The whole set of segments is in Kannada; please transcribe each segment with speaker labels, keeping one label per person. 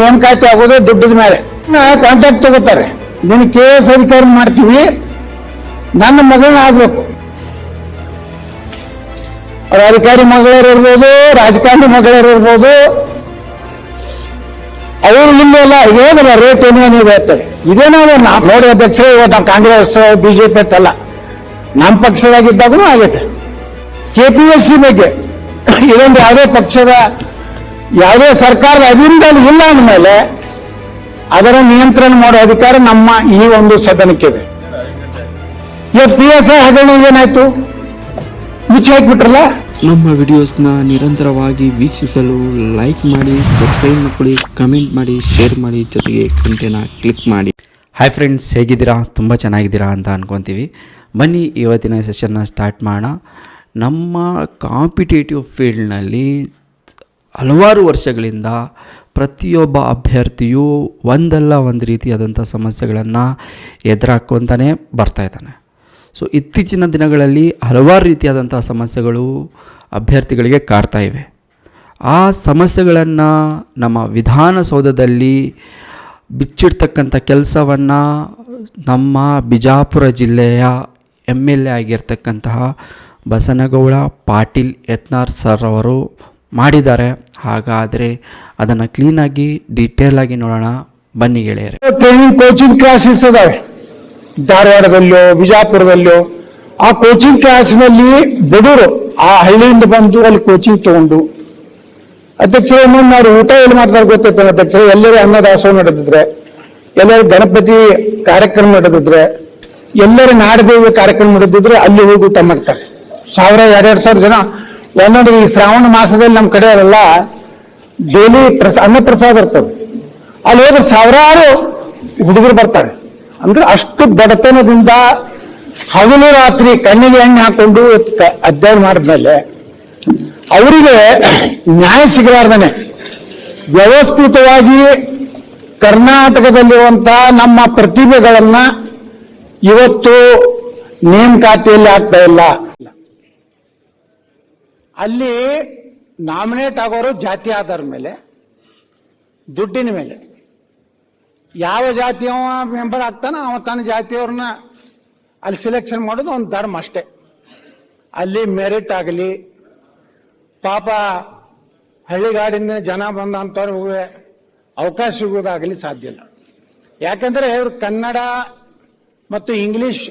Speaker 1: ನೇಮಕಾತಿ ಆಗೋದು ದುಡ್ಡದ ಮೇಲೆ. ಕಾಂಟ್ಯಾಕ್ಟ್ ತಗೋತಾರೆ. ನೀನು ಕೆ ಎಸ್ ಅಧಿಕಾರಿ ಮಾಡ್ತೀವಿ ನನ್ನ ಮಗಳನ್ನ ಆಗ್ಬೇಕು. ಅವ್ರ ಅಧಿಕಾರಿ ಮಗಳರು ಇರ್ಬೋದು, ರಾಜಕಾರಣಿ ಮಗಳರು ಇರ್ಬೋದು. ಅವರು ಇಲ್ಲೆಲ್ಲ ಹೇಳಿದ್ರ ರೇಟ್ ಏನೇನಿದೆ ಅಂತ ಇದೇನೋ ನಾವು ನೋಡಿ ಅಧ್ಯಕ್ಷ ಇವತ್ತು ನಾವು ಕಾಂಗ್ರೆಸ್, ಬಿಜೆಪಿ ಅಂತಲ್ಲ. ನಮ್ಮ ಪಕ್ಷದಾಗಿದ್ದಾಗೂ ಆಗೈತೆ. ಕೆ ಪಿ ಎಸ್ ಸಿ ಬಗ್ಗೆ. ಇದೊಂದು ಯಾವುದೇ ಪಕ್ಷದ ಯಾವುದೇ ಸರ್ಕಾರದ ಅಧೀನದಲ್ಲಿ ಇಲ್ಲ ಅಂದಮೇಲೆ ಅದರ ನಿಯಂತ್ರಣ ಮಾಡೋ ಅಧಿಕಾರ ನಮ್ಮ ಈ ಒಂದು ಸದನಕ್ಕಿದೆ. ಇವತ್ತು ಪಿ ಎಸ್ ಐ ಹಗರಣ ಏನಾಯ್ತು? ಮುಚ್ಚಿ ಹಾಕ್ಬಿಟ್ರಲ್ಲ?
Speaker 2: ನಮ್ಮ ವಿಡಿಯೋಸ್ನ ನಿರಂತರವಾಗಿ ವೀಕ್ಷಿಸಲು ಲೈಕ್ ಮಾಡಿ ಸಬ್ಸ್ಕ್ರೈಬ್ ಮಾಡಿ ಕಮೆಂಟ್ ಮಾಡಿ ಶೇರ್ ಮಾಡಿ ಜೊತೆಗೆ ಗಂಟೆನ ಕ್ಲಿಕ್ ಮಾಡಿ. ಹಾಯ್ ಫ್ರೆಂಡ್ಸ್ ಹೇಗಿದ್ದೀರಾ? ತುಂಬ ಚೆನ್ನಾಗಿದ್ದೀರಾ ಅಂತ ಅನ್ಕೊತೀವಿ. ಬನ್ನಿ ಇವತ್ತಿನ ಸೆಷನ್ನ ಸ್ಟಾರ್ಟ್ ಮಾಡೋಣ. ನಮ್ಮ ಕಾಂಪಿಟೇಟಿವ್ ಫೀಲ್ಡ್ನಲ್ಲಿ ಹಲವಾರು ವರ್ಷಗಳಿಂದ ಪ್ರತಿಯೊಬ್ಬ ಅಭ್ಯರ್ಥಿಯು ಒಂದಲ್ಲ ಒಂದು ರೀತಿಯಾದಂಥ ಸಮಸ್ಯೆಗಳನ್ನು ಎದುರಾಕೊಂತಾನೆ ಬರ್ತಾಯಿದ್ದಾನೆ ಸೊ ಇತ್ತೀಚಿನ ದಿನಗಳಲ್ಲಿ ಹಲವಾರು ರೀತಿಯಾದಂಥ ಸಮಸ್ಯೆಗಳು ಅಭ್ಯರ್ಥಿಗಳಿಗೆ ಕಾಡ್ತಾ ಇವೆ. ಆ ಸಮಸ್ಯೆಗಳನ್ನು ನಮ್ಮ ವಿಧಾನಸೌಧದಲ್ಲಿ ಬಿಚ್ಚಿಡ್ತಕ್ಕಂಥ ಕೆಲಸವನ್ನು ನಮ್ಮ ಬಿಜಾಪುರ ಜಿಲ್ಲೆಯ ಎಂ ಎಲ್ ಎ ಆಗಿರ್ತಕ್ಕಂತಹ ಬಸನಗೌಡ ಪಾಟೀಲ್ ಯತ್ನಾರ್ ಸರ್ ಅವರು ಮಾಡಿದ್ದಾರೆ. ಹಾಗಾದರೆ ಅದನ್ನು ಕ್ಲೀನಾಗಿ ಡೀಟೇಲ್ ಆಗಿ ನೋಡೋಣ. ಬನ್ನಿ ಗೆಳೆಯರೆ.
Speaker 1: ಟ್ರೈನಿಂಗ್ ಕೋಚಿಂಗ್ ಕ್ಲಾಸಸ್ ಅದಾವೆ ಧಾರವಾಡದಲ್ಲೋ, ಬಿಜಾಪುರದಲ್ಲೋ, ಆ ಕೋಚಿಂಗ್ ಕ್ಲಾಸ್ನಲ್ಲಿ ಬಡವರು ಆ ಹಳ್ಳಿಯಿಂದ ಬಂದು ಅಲ್ಲಿ ಕೋಚಿಂಗ್ ತಗೊಂಡು ಅಧ್ಯಕ್ಷರು ಇನ್ನೊಂದು ನಾವು ಊಟ ಎಲ್ಲಿ ಮಾಡ್ತಾರೆ ಗೊತ್ತೈತೆ ಅಧ್ಯಕ್ಷರು ಎಲ್ಲರೂ ಅನ್ನದಾಸೋಹ ನಡೆದಿದ್ರೆ, ಎಲ್ಲರೂ ಗಣಪತಿ ಕಾರ್ಯಕ್ರಮ ನಡೆದಿದ್ರೆ, ಎಲ್ಲರೂ ನಾಡದೇವಿ ಕಾರ್ಯಕ್ರಮ ನಡೆದಿದ್ರೆ ಅಲ್ಲಿ ಹೋಗಿ ಊಟ ಮಾಡ್ತಾರೆ. ಸಾವಿರ ಎರಡು ಸಾವಿರ ಜನ ಒಂದೊಂದು ಈ ಶ್ರಾವಣ ಮಾಸದಲ್ಲಿ ನಮ್ಮ ಕಡೆ ಎಲ್ಲ ಡೈಲಿ ಪ್ರಸ, ಅನ್ನ ಪ್ರಸಾದ ಇರ್ತದೆ. ಅಲ್ಲಿ ಹೋದ್ರೆ ಸಾವಿರಾರು ಹುಡುಗರು ಬರ್ತಾರೆ. ಅಂದ್ರೆ ಅಷ್ಟು ಬಡತನದಿಂದ ಹಗಲು ರಾತ್ರಿ ಕಣ್ಣಿಗೆ ಎಣ್ಣೆ ಹಾಕೊಂಡು ಅಧ್ಯಯನ ಮಾಡಿದ್ಮೇಲೆ ಅವರಿಗೆ ನ್ಯಾಯ ಸಿಗಲಾರ್ದನೆ. ವ್ಯವಸ್ಥಿತವಾಗಿ ಕರ್ನಾಟಕದಲ್ಲಿರುವಂತ ನಮ್ಮ ಪ್ರತಿಭೆಗಳನ್ನ ಇವತ್ತು ನೇಮಕಾತಿಯಲ್ಲಿ ಆಗ್ತಾ ಇಲ್ಲ. ಅಲ್ಲಿ ನಾಮಿನೇಟ್ ಆಗೋರು ಜಾತಿ ಆಧಾರ ಮೇಲೆ, ದುಡ್ಡಿನ ಮೇಲೆ. ಯಾವ ಜಾತಿಯವ ಮೆಂಬರ್ ಆಗ್ತಾನ ಅವ ತನ್ನ ಜಾತಿಯವ್ರನ್ನ ಅಲ್ಲಿ ಸೆಲೆಕ್ಷನ್ ಮಾಡೋದು ಒಂದು ಧರ್ಮ ಅಷ್ಟೇ. ಅಲ್ಲಿ ಮೆರಿಟ್ ಆಗಲಿ, ಪಾಪ ಹಳ್ಳಿಗಾಡಿಂದ ಜನ ಬಂದಂಥವ್ರಿಗೆ ಅವಕಾಶ ಸಿಗುವುದಾಗಲಿ ಸಾಧ್ಯ ಇಲ್ಲ. ಯಾಕಂದ್ರೆ ಇವರು ಕನ್ನಡ ಮತ್ತು ಇಂಗ್ಲಿಷ್,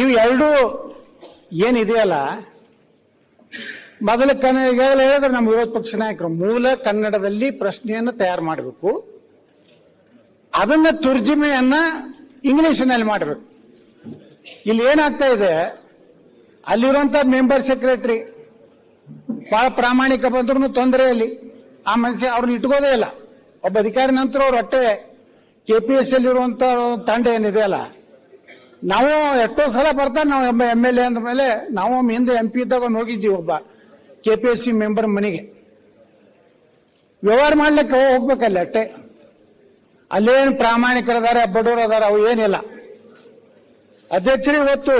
Speaker 1: ಇವು ಎರಡು ಏನಿದೆಯಲ್ಲ ಮೊದಲ ಕನ್ನಡ ಹೇಳಿದ್ರೆ ನಮ್ಮ ವಿರೋಧ ಪಕ್ಷ ನಾಯಕರು ಮೂಲ ಕನ್ನಡದಲ್ಲಿ ಪ್ರಶ್ನೆಯನ್ನು ತಯಾರು ಮಾಡಬೇಕು. ಅದನ್ನ ತುರ್ಜಿಮೆಯನ್ನ ಇಂಗ್ಲಿಷ್ನಲ್ಲಿ ಮಾಡಬೇಕು. ಇಲ್ಲಿ ಏನಾಗ್ತಾ ಇದೆ? ಅಲ್ಲಿರುವಂತ ಮೆಂಬರ್ ಸೆಕ್ರೆಟರಿ ಬಹಳ ಪ್ರಾಮಾಣಿಕ ಬಂದ್ರು ತೊಂದರೆ ಅಲ್ಲಿ ಆ ಮನುಷ್ಯ ಅವ್ರನ್ನ ಇಟ್ಕೋದೇ ಇಲ್ಲ. ಒಬ್ಬ ಅಧಿಕಾರಿ ನಂತರ ಅವ್ರು ಹೊಟ್ಟೆ ಕೆ ಪಿ ಎಸ್ ಇರುವಂತ ತಂಡ ಏನಿದೆ ಅಲ್ಲ? ನಾವು ಎಷ್ಟೋ ಸಲ ಬರ್ತಾರೆ, ನಾವು ಎಂ ಎಲ್ ಎ ಅಂದ ಮೇಲೆ ನಾವು ಹಿಂದೆ ಎಂ ಪಿ ಇದ್ದಾಗ ಒಂದು ಹೋಗಿದ್ದೀವಿ ಒಬ್ಬ. K P S C member ಮನೆಗೆ. ವ್ಯವಹಾರ ಮಾಡ್ಲಿಕ್ಕೆ ಹೋಗ್ಬೇಕಲ್ಲ ಅಟ್ಟೆ. ಅಲ್ಲೇನು ಪ್ರಾಮಾಣಿಕರದಾರೆ ಬಡವರು ಅದಾರ, ಅವು ಏನಿಲ್ಲ. ಅಧ್ಯಕ್ಷರು ಇವತ್ತು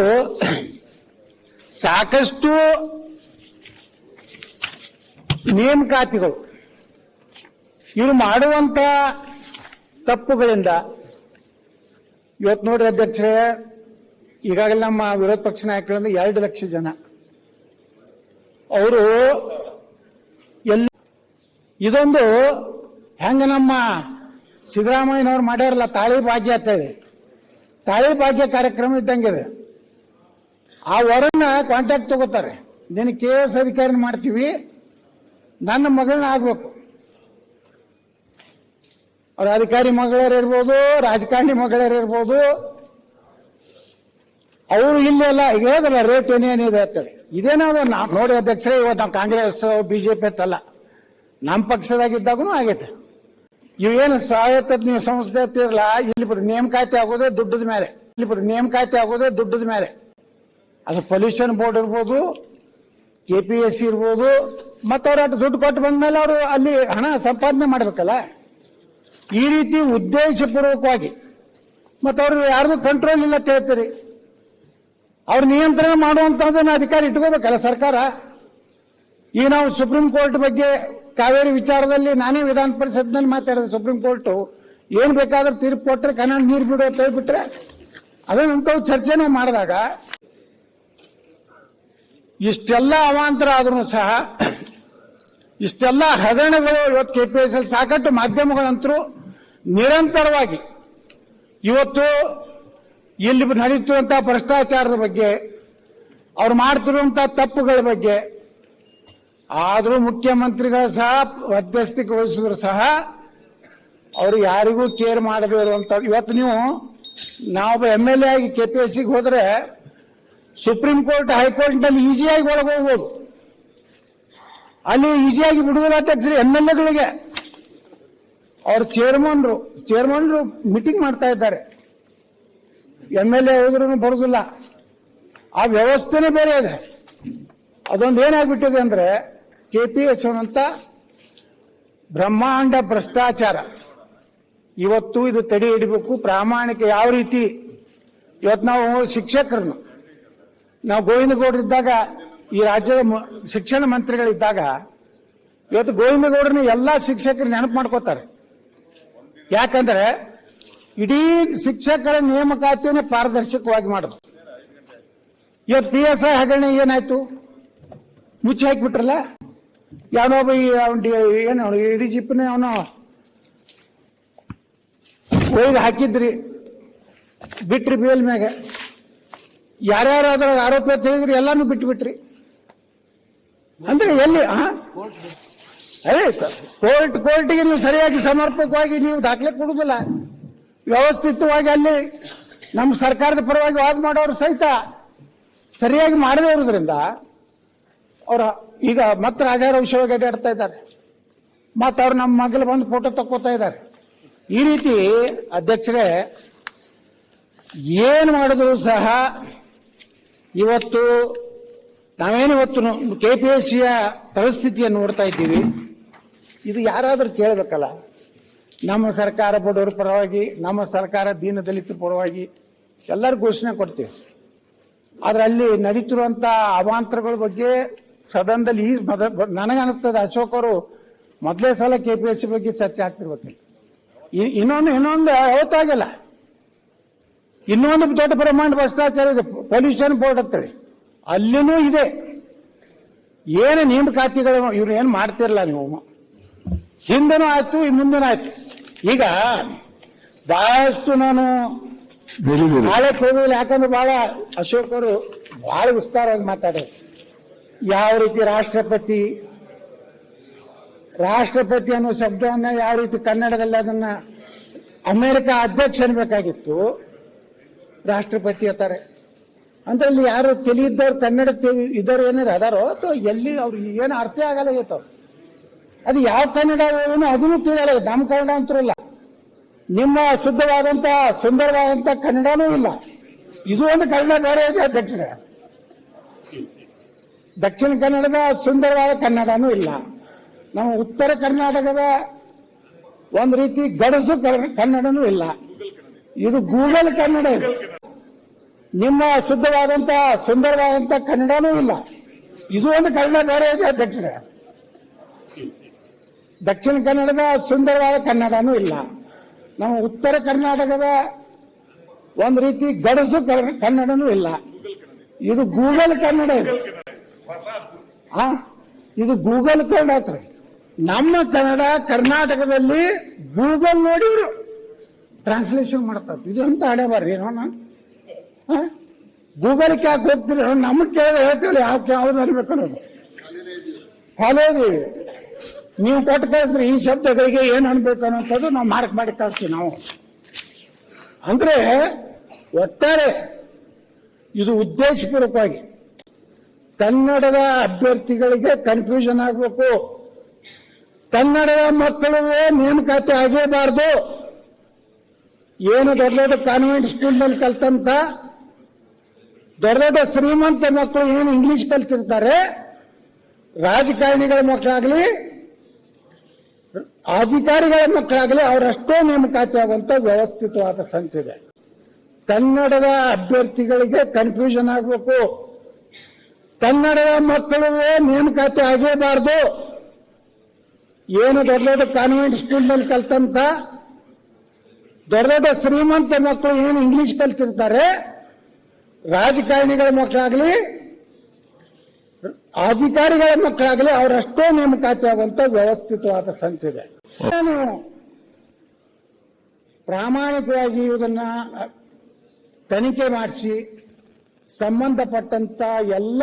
Speaker 1: ಸಾಕಷ್ಟು ನೇಮಕಾತಿಗಳು. ಇವರು ಮಾಡುವಂತ ತಪ್ಪುಗಳಿಂದ, ಇವತ್ತು ನೋಡ್ರಿ ಅಧ್ಯಕ್ಷರೇ, ಈಗಾಗಲೇ ನಮ್ಮ ವಿರೋಧ ಪಕ್ಷ ನಾಯಕರಿಂದ ಎರಡು ಲಕ್ಷ ಜನ. ಅವರು ಎಲ್ಲಿ ಇದೊಂದು ಹೆಂಗ ನಮ್ಮ ಸಿದ್ದರಾಮಯ್ಯನವ್ರು ಮಾಡ್ಯಾರಲ್ಲ ತಾಳಿ ಭಾಗ್ಯ ಅಂತೇಳಿ ತಾಳಿ ಭಾಗ್ಯ ಕಾರ್ಯಕ್ರಮ ಇದ್ದಂಗಿದೆ ಆ ವರನ್ನ ಕಾಂಟ್ಯಾಕ್ಟ್ ತಗೋತಾರೆ. ನಿನ್ನ ಕೆ ಎಸ್ ಅಧಿಕಾರಿನ ಮಾಡ್ತೀವಿ, ನನ್ನ ಮಗಳನ್ನ ಆಗ್ಬೇಕು. ಅವ್ರ ಅಧಿಕಾರಿ ಇರ್ಬೋದು, ರಾಜಕಾರಣಿ ಮಗಳರು ಇರ್ಬೋದು. ಅವರು ಇಲ್ಲೆಲ್ಲ ಈಗ ಹೇಳಿದ್ರಲ್ಲ ರೇಟ್ ಏನೇನಿದೆ ಅಂತೇಳಿ ಇದೇನಾದ್ರು ನಾವು ನೋಡಿ ಅಧ್ಯಕ್ಷರೇ, ಇವತ್ತು ನಾವು ಕಾಂಗ್ರೆಸ್ ಬಿಜೆಪಿ ಅಂತಲ್ಲ. ನಮ್ಮ ಪಕ್ಷದಾಗಿದ್ದಾಗೂ ಆಗೈತೆ. ಇವೇನು ಸ್ವಾಯತ್ತ ನೀವು ಸಂಸ್ಥೆ ಅಂತಿರಲ್ಲ ಇಲ್ಲಿ ಬಿಡು, ನೇಮಕಾತಿ ಆಗೋದೇ ದುಡ್ಡದ ಮೇಲೆ. ಇಲ್ಲಿ ಬಿಡು, ನೇಮಕಾತಿ ಆಗೋದೇ ದುಡ್ಡದ ಮೇಲೆ. ಅದು ಪೊಲ್ಯೂಷನ್ ಬೋರ್ಡ್ ಇರ್ಬೋದು ಕೆ ಪಿ ಎಸ್ ಸಿ ಇರ್ಬೋದು, ಮತ್ತೆ ಅವ್ರ ದುಡ್ಡು ಕೊಟ್ಟು ಬಂದ್ಮೇಲೆ ಅವರು ಅಲ್ಲಿ ಹಣ ಸಂಪಾದನೆ ಮಾಡ್ಬೇಕಲ್ಲ. ಈ ರೀತಿ ಉದ್ದೇಶಪೂರ್ವಕವಾಗಿ. ಮತ್ತು ಅವ್ರಿಗೆ ಯಾರ್ದು ಕಂಟ್ರೋಲ್ ಇಲ್ಲ ಅಂತ ಹೇಳ್ತೀರಿ. ಅವ್ರ ನಿಯಂತ್ರಣ ಮಾಡುವಂತದನ್ನ ಅಧಿಕಾರಿ ಇಟ್ಕೋಬೇಕಲ್ಲ ಸರ್ಕಾರ, ಈ ನಾವು ಸುಪ್ರೀಂ ಕೋರ್ಟ್ ಬಗ್ಗೆ ಕಾವೇರಿ ವಿಚಾರದಲ್ಲಿ ನಾನೇ ವಿಧಾನ ಪರಿಷತ್ನಲ್ಲಿ ಮಾತಾಡಿದೆ. ಸುಪ್ರೀಂ ಕೋರ್ಟ್ ಏನ್ ಬೇಕಾದ್ರೂ ತೀರ್ಪು ಕೊಟ್ಟರೆ ಕನ್ನಡ ನೀರು ಬಿಡು ಅಂತ ಹೇಳ್ಬಿಟ್ರೆ ಅದನ್ನಂತವು ಚರ್ಚೆ ನಾವು ಮಾಡಿದಾಗ ಇಷ್ಟೆಲ್ಲ ಅವಾಂತರ ಆದ್ರೂ ಸಹ ಇಷ್ಟೆಲ್ಲ ಹಗರಣಗಳು ಇವತ್ತು ಕೆಪಿಎಸ್ ಸಾಕಷ್ಟು ಮಾಧ್ಯಮಗಳಂತರೂ ನಿರಂತರವಾಗಿ ಇವತ್ತು ಇಲ್ಲಿ ನಡೀತಿರುವಂತಹ ಭ್ರಷ್ಟಾಚಾರದ ಬಗ್ಗೆ, ಅವ್ರು ಮಾಡ್ತಿರುವಂತಹ ತಪ್ಪುಗಳ ಬಗ್ಗೆ, ಆದರೂ ಮುಖ್ಯಮಂತ್ರಿಗಳ ಸಹ ಮಧ್ಯಸ್ಥಿಕೆ ವಹಿಸಿದ್ರು ಸಹ, ಅವರು ಯಾರಿಗೂ ಕೇರ್ ಮಾಡದೇ ಇರುವಂತ, ಇವತ್ತು ನೀವು, ನಾವೊಬ್ಬ ಎಂ ಎಲ್ ಎ ಆಗಿ ಕೆ ಪಿ ಎಸ್ ಸಿಗೆ ಹೋದ್ರೆ, ಸುಪ್ರೀಂ ಕೋರ್ಟ್ ಹೈಕೋರ್ಟ್ನಲ್ಲಿ ಈಸಿಯಾಗಿ ಒಳಗೆ ಹೋಗ್ಬೋದು ಅಲ್ಲಿ ಈಸಿಯಾಗಿ ಬಿಡುಗಡೆ ಅಧ್ಯಕ್ಷರು ಎಂ ಎಲ್ ಎಗಳಿಗೆ. ಅವ್ರ ಚೇರ್ಮನ್ರು ಚೇರ್ಮನ್ರು ಮೀಟಿಂಗ್ ಮಾಡ್ತಾ ಇದ್ದಾರೆ. ಎಂ ಎಲ್ ಎ ಹೋದ್ರೂ ಬರೋದಿಲ್ಲ. ಆ ವ್ಯವಸ್ಥೆನೇ ಬೇರೆ ಇದೆ. ಅದೊಂದು ಏನಾಗ್ಬಿಟ್ಟಿದೆ ಅಂದ್ರೆ ಕೆಪಿಎಸ್ ಅಂತ ಬ್ರಹ್ಮಾಂಡ ಭ್ರಷ್ಟಾಚಾರ. ಇವತ್ತು ಇದು ತಡೆ ಹಿಡಬೇಕು, ಪ್ರಾಮಾಣಿಕ ಯಾವ ರೀತಿ? ಇವತ್ತು ನಾವು ಶಿಕ್ಷಕರನ್ನು. ನಾವು ಗೋವಿಂದಗೌಡರಿದ್ದಾಗ, ಈ ರಾಜ್ಯದ ಶಿಕ್ಷಣ ಮಂತ್ರಿಗಳಿದ್ದಾಗ, ಇವತ್ತು ಗೋವಿಂದಗೌಡರನ್ನ ಎಲ್ಲಾ ಶಿಕ್ಷಕರು ನೆನಪು ಮಾಡ್ಕೋತಾರೆ. ಯಾಕಂದ್ರೆ ಇಡೀ ಶಿಕ್ಷಕರ ನೇಮಕಾತಿಯನ್ನು ಪಾರದರ್ಶಕವಾಗಿ ಮಾಡುದು. ಇವತ್ತು ಪಿ ಎಸ್ ಐ ಹಗರಣೆ ಏನಾಯ್ತು? ಮುಚ್ಚಿ ಹಾಕಿಬಿಟ್ರಲ್ಲ? ಯಾವನೊಬ್ಬ ಏನು ಇಡೀ ಜಿಪ್ನೆ ಅವನು ಒಯ್ದು ಹಾಕಿದ್ರಿ, ಬಿಟ್ರಿ ಬೇಲ್ ಮ್ಯಾಗ. ಯಾರ್ಯಾರು ಅದ್ರಾಗ ಆರೋಪ ತಿಳಿದ್ರಿ ಎಲ್ಲಾನು ಬಿಟ್ಟು ಬಿಟ್ರಿ ಅಂದ್ರೆ ಎಲ್ಲಿ ಕೋರ್ಟ್, ಕೋರ್ಟ್ಗೆ ನೀವು ಸರಿಯಾಗಿ ಸಮರ್ಪಕವಾಗಿ ನೀವು ದಾಖಲೆ ಕೊಡುದಿಲ್ಲ. ವ್ಯವಸ್ಥಿತವಾಗಿ ಅಲ್ಲಿ ನಮ್ಮ ಸರ್ಕಾರದ ಪರವಾಗಿ ವಾದ ಮಾಡೋರು ಸಹಿತ ಸರಿಯಾಗಿ ಮಾಡದೇ ಇರೋದ್ರಿಂದ ಅವ್ರ ಈಗ ಮತ್ತೆ ರಾಜಾರ ವಿಷಯವಾಗಿ ಅಡ್ಡಾಡ್ತಾ ಇದ್ದಾರೆ. ಮತ್ತೆ ಅವ್ರು ನಮ್ಮ ಮಗಲು ಬಂದು ಫೋಟೋ ತಕ್ಕೋತಾ ಇದ್ದಾರೆ. ಈ ರೀತಿ ಅಧ್ಯಕ್ಷರೇ ಏನು ಮಾಡಿದ್ರು ಸಹ ಇವತ್ತು ನಾವೇನು ಇವತ್ತು ಸಿಯ ಪರಿಸ್ಥಿತಿಯನ್ನು ನೋಡ್ತಾ ಇದ್ದೀವಿ. ಇದು ಯಾರಾದರೂ ಕೇಳಬೇಕಲ್ಲ? ನಮ್ಮ ಸರ್ಕಾರ ಬಡವರ ಪರವಾಗಿ, ನಮ್ಮ ಸರ್ಕಾರ ದೀನ ದಲಿತರ ಪರವಾಗಿ ಎಲ್ಲರೂ ಘೋಷಣೆ ಕೊಡ್ತೀವಿ. ಆದ್ರೆ ಅಲ್ಲಿ ನಡೀತಿರುವಂತ ಅವಾಂತರಗಳ ಬಗ್ಗೆ ಸದನದಲ್ಲಿ ಈ ನನಗೆ ನನಗನ್ನಿಸ್ತದೆ ಅಶೋಕ್ ಅವರು ಮೊದಲೇ ಸಲ ಕೆ ಪಿ ಎಸ್ ಸಿ ಬಗ್ಗೆ ಚರ್ಚೆ ಆಗ್ತಿರ್ಬೇಕು ಇ- ಇನ್ನೊಂದು ಇನ್ನೊಂದು ಯಾವತ್ತಾಗಿಲ್ಲ. ಇನ್ನೊಂದು ದೊಡ್ಡ ಪ್ರಮಾಣದ ಭ್ರಷ್ಟಾಚಾರ ಇದೆ ಪೊಲ್ಯೂಷನ್ ಬೋರ್ಡ್ ಅಂತೇಳಿ ಅಲ್ಲಿನೂ ಇದೆ. ಏನು ನೇಮಕಾತಿಗಳು, ಇವ್ರು ಏನು ಮಾಡ್ತಿರಲ್ಲ ನೀವು. ಹಿಂದನೂ ಆಯ್ತು ಮುಂದನೂ ಆಯ್ತು. ಈಗ ಬಹಳಷ್ಟು ನಾನು ನಾಳೆ ಹೋಗೋದಿಲ್ಲ ಯಾಕಂದ್ರೆ ಬಹಳ ಅಶೋಕರು ಅವರು ಬಹಳ ವಿಸ್ತಾರವಾಗಿ ಮಾತಾಡೋದು ಯಾವ ರೀತಿ ರಾಷ್ಟ್ರಪತಿ ರಾಷ್ಟ್ರಪತಿ ಅನ್ನೋ ಶಬ್ದವನ್ನ ಯಾವ ರೀತಿ ಕನ್ನಡದಲ್ಲಿ ಅದನ್ನ ಅಮೆರಿಕ ಅಧ್ಯಕ್ಷ ಅನ್ಬೇಕಾಗಿತ್ತು ರಾಷ್ಟ್ರಪತಿ ಅಂತಾರೆ. ಅಂದ್ರೆ ಅಲ್ಲಿ ಯಾರು ತಿಳಿಯಿದ್ದವ್ರು ಕನ್ನಡ ಇದ್ದವ್ರು ಏನಾರು ಅದಾರೋ ಅಥವಾ ಎಲ್ಲಿ ಅವ್ರಿಗೆ ಏನು ಅರ್ಥ ಆಗಲ್ಲ ಅವ್ರು. ಅದು ಯಾವ ಕನ್ನಡ ಏನು ಅದನ್ನು ತಿಳಿಯಲ್ಲ ನಮ್ಮ ಕನ್ನಡ ಅಂತರಲ್ಲ ನಿಮ್ಮ ಶುದ್ಧವಾದಂತ, ಸುಂದರವಾದಂತ ಕನ್ನಡನೂ ಇಲ್ಲ. ಇದು ಒಂದು ಕನ್ನಡ ಬೇರೆ ಇದೆ, ಅಧ್ಯಕ್ಷರೇ. ದಕ್ಷಿಣ ಕನ್ನಡದ ಸುಂದರವಾದ ಕನ್ನಡನೂ ಇಲ್ಲ. ನಮ್ಮ ಉತ್ತರ ಕರ್ನಾಟಕದ ಒಂದು ರೀತಿ ಗಡಸು ಕನ್ನಡನೂ ಇಲ್ಲ. ಇದು ಗೂಗಲ್ ಕನ್ನಡ ಇದೆ. ನಿಮ್ಮ ಶುದ್ಧವಾದಂತ, ಸುಂದರವಾದಂತ ಕನ್ನಡನೂ ಇಲ್ಲ. ಇದು ಒಂದು ಕನ್ನಡ ಬೇರೆ ಇದೆ, ಅಧ್ಯಕ್ಷರೇ. ದಕ್ಷಿಣ ಕನ್ನಡದ ಸುಂದರವಾದ ಕನ್ನಡನೂ ಇಲ್ಲ. ನಮ್ಮ ಉತ್ತರ ಕರ್ನಾಟಕದ ಒಂದು ರೀತಿ ಗಡಸು ಕನ್ನಡನೂ ಇಲ್ಲ. ಇದು ಗೂಗಲ್ ಕನ್ನಡ ಇದು. ಆ ಇದು ಗೂಗಲ್ ಕನ್ನಡ ನಮ್ಮ ಕನ್ನಡ ಕರ್ನಾಟಕದಲ್ಲಿ ಗೂಗಲ್ ನೋಡಿ ಇವರು ಟ್ರಾನ್ಸ್ಲೇಷನ್ ಮಾಡ್ತಾರೆ. ಇದು ಅಂತ ಹಣೆ ಬರ್ರಿ, ಏನೋ ಗೂಗಲ್ ಯಾಕೆ ಹೋಗ್ತೀರಿ? ನಮ್ಗೆ ಕೇಳಿದ್ರೆ ಹೇಳ್ತೀವಿ ಯಾವ ಯಾವ್ದು ಅನ್ಬೇಕು ಅನ್ನೋದು. ಇದೀವಿ ನೀವು ಕೊಟ್ಟು ಕಳಿಸ್ರಿ, ಈ ಶಬ್ದಗಳಿಗೆ ಏನ್ ಅನ್ಬೇಕು ಅನ್ನೋಂಥದ್ದು ನಾವು ಮಾರ್ಕ್ ಮಾಡಿ ಕಳಿಸ್ತೀವಿ ನಾವು. ಅಂದ್ರೆ ಒಟ್ಟಾರೆ ಇದು ಉದ್ದೇಶಪೂರ್ವಕವಾಗಿ ಕನ್ನಡದ ಅಭ್ಯರ್ಥಿಗಳಿಗೆ ಕನ್ಫ್ಯೂಷನ್ ಆಗಬೇಕು. ಕನ್ನಡದ ಮಕ್ಕಳು ನೇಮಕಾತಿ ಆಗೇಬಾರ್ದು. ಏನು ದೊಡ್ಡ ದೊಡ್ಡ ಕಾನ್ವೆಂಟ್ ಸ್ಕೂಲ್ನಲ್ಲಿ ಕಲ್ತಂತ ದೊಡ್ಡ ದೊಡ್ಡ ಶ್ರೀಮಂತ ಮಕ್ಕಳು ಏನು ಇಂಗ್ಲಿಷ್ ಕಲ್ತಿರ್ತಾರೆ, ರಾಜಕಾರಣಿಗಳ ಮಕ್ಕಳಾಗ್ಲಿ ಅಧಿಕಾರಿಗಳ ಮಕ್ಕಳಾಗಲಿ ಅವರಷ್ಟೇ ನೇಮಕಾತಿ ಆಗುವಂತ ವ್ಯವಸ್ಥಿತವಾದ ಸಂಚಿದೆ ಕನ್ನಡದ ಅಭ್ಯರ್ಥಿಗಳಿಗೆ ಕನ್ಫ್ಯೂಷನ್ ಆಗಬೇಕು. ಕನ್ನಡದ ಮಕ್ಕಳು ನೇಮಕಾತಿ ಆಗೇಬಾರ್ದು. ಏನು ದೊಡ್ಡ ದೊಡ್ಡ ಕಾನ್ವೆಂಟ್ ಸ್ಕೂಲ್ನಲ್ಲಿ ಕಲ್ತಂತ, ದೊಡ್ಡ ದೊಡ್ಡ ಶ್ರೀಮಂತ ಮಕ್ಕಳು ಏನು ಇಂಗ್ಲಿಷ್ ಕಲ್ತಿರ್ತಾರೆ, ರಾಜಕಾರಣಿಗಳ ಮಕ್ಕಳಾಗ್ಲಿ ಅಧಿಕಾರಿಗಳ ಮಕ್ಕಳಾಗಲಿ ಅವರಷ್ಟೇ ನೇಮಕಾತಿ ಆಗುವಂತ ವ್ಯವಸ್ಥಿತವಾದ ಸಂಸ್ಥೆ ನಾನು ಪ್ರಾಮಾಣಿಕವಾಗಿ ಇದನ್ನ ತನಿಖೆ ಮಾಡಿಸಿ ಸಂಬಂಧಪಟ್ಟಂತ ಎಲ್ಲ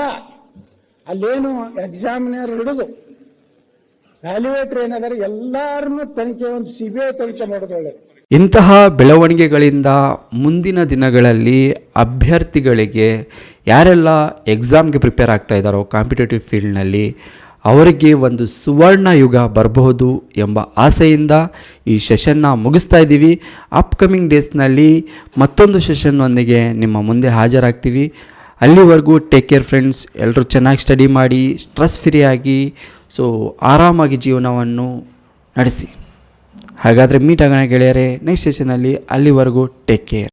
Speaker 1: ಅಲ್ಲೇನು ಎಕ್ಸಾಮಿನರ್ ಹಿಡಿದು ವ್ಯಾಲ್ಯೂಯೇಟರ್ ಏನಾದರೆ ಎಲ್ಲಾರನ್ನು ತನಿಖೆ ಒಂದು ಸಿಬಿಐ ತನಿಖೆ ಮಾಡೋದು ಒಳ್ಳೆಯದು
Speaker 2: ಇಂತಹ ಬೆಳವಣಿಗೆಗಳಿಂದ ಮುಂದಿನ ದಿನಗಳಲ್ಲಿ ಅಭ್ಯರ್ಥಿಗಳಿಗೆ ಯಾರೆಲ್ಲ ಎಕ್ಸಾಮ್ಗೆ ಪ್ರಿಪೇರ್ ಆಗ್ತಾ ಇದ್ದಾರೋ ಕಾಂಪಿಟೇಟಿವ್ ಫೀಲ್ಡ್ನಲ್ಲಿ ಅವರಿಗೆ ಒಂದು ಸುವರ್ಣ ಯುಗ ಬರಬಹುದು ಎಂಬ ಆಸೆಯಿಂದ ಈ ಸೆಷನ್ನ ಮುಗಿಸ್ತಾ ಇದ್ದೀವಿ. ಅಪ್ಕಮಿಂಗ್ ಡೇಸ್ನಲ್ಲಿ ಮತ್ತೊಂದು ಸೆಷನ್ನೊಂದಿಗೆ ನಿಮ್ಮ ಮುಂದೆ ಹಾಜರಾಗ್ತೀವಿ. ಅಲ್ಲಿವರೆಗೂ ಟೇಕ್ ಕೇರ್ ಫ್ರೆಂಡ್ಸ್ ಎಲ್ಲರೂ ಚೆನ್ನಾಗಿ ಸ್ಟಡಿ ಮಾಡಿ ಸ್ಟ್ರೆಸ್ ಫ್ರೀ ಆಗಿ ಸೊ ಆರಾಮಾಗಿ ಜೀವನವನ್ನು ನಡೆಸಿ. ಹಾಗಾದರೆ ಮೀಟ್ ಆಗೋಣ ಗೆಳೆಯರೆ ನೆಕ್ಸ್ಟ್ ಸೆಷನಲ್ಲಿ ಅಲ್ಲಿವರೆಗೂ ಟೇಕ್ ಕೇರ್